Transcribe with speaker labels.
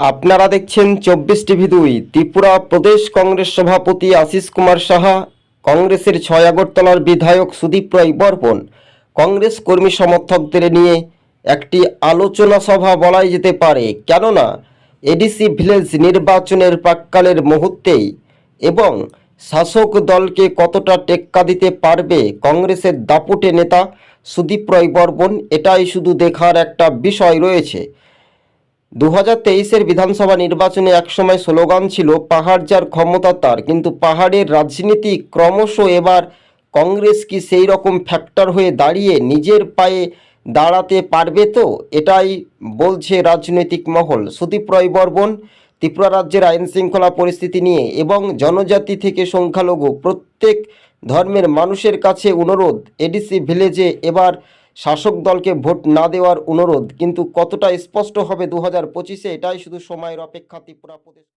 Speaker 1: আপনারা দেখছেন চব্বিশ টিভি দুই, ত্রিপুরা প্রদেশ কংগ্রেস সভাপতি আশিস কুমার সাহা, কংগ্রেসের ছয় আগরতলার বিধায়ক সুদীপ রায় বর্মন, কংগ্রেস কর্মী সমর্থকদের নিয়ে একটি আলোচনা সভা বলাই যেতে পারে। কেননা, এডিসি ভিলেজ নির্বাচনের প্রাক্কালের মুহূর্তেই এবং শাসক দলকে কতটা টেক্কা দিতে পারবে কংগ্রেসের দাপুটে নেতা সুদীপ রায় বর্মন, এটাই শুধু দেখার একটা বিষয় রয়েছে। দু হাজার তেইশের বিধানসভা নির্বাচনে একসময় স্লোগান ছিল, পাহাড় যার ক্ষমতা তার। কিন্তু পাহাড়ের রাজনীতি ক্রমশ এবার কংগ্রেস কি সেই রকম ফ্যাক্টর হয়ে দাঁড়িয়ে নিজের পায়ে দাঁড়াতে পারবে তো? এটাই বলছে রাজনৈতিক মহল। সুদীপ রায় ত্রিপুরা রাজ্যের আইন শৃঙ্খলা পরিস্থিতি নিয়ে এবং জনজাতি থেকে সংখ্যালঘু প্রত্যেক ধর্মের মানুষের কাছে অনুরোধ, এডিসি ভিলেজে এবার শাসক দলকে ভোট না দেওয়ার অনুরোধ, কিন্তু কতটা স্পষ্ট হবে দু হাজার পঁচিশে, এটাই শুধু সময়ের অপেক্ষা, ত্রিপুরা প্রদেশ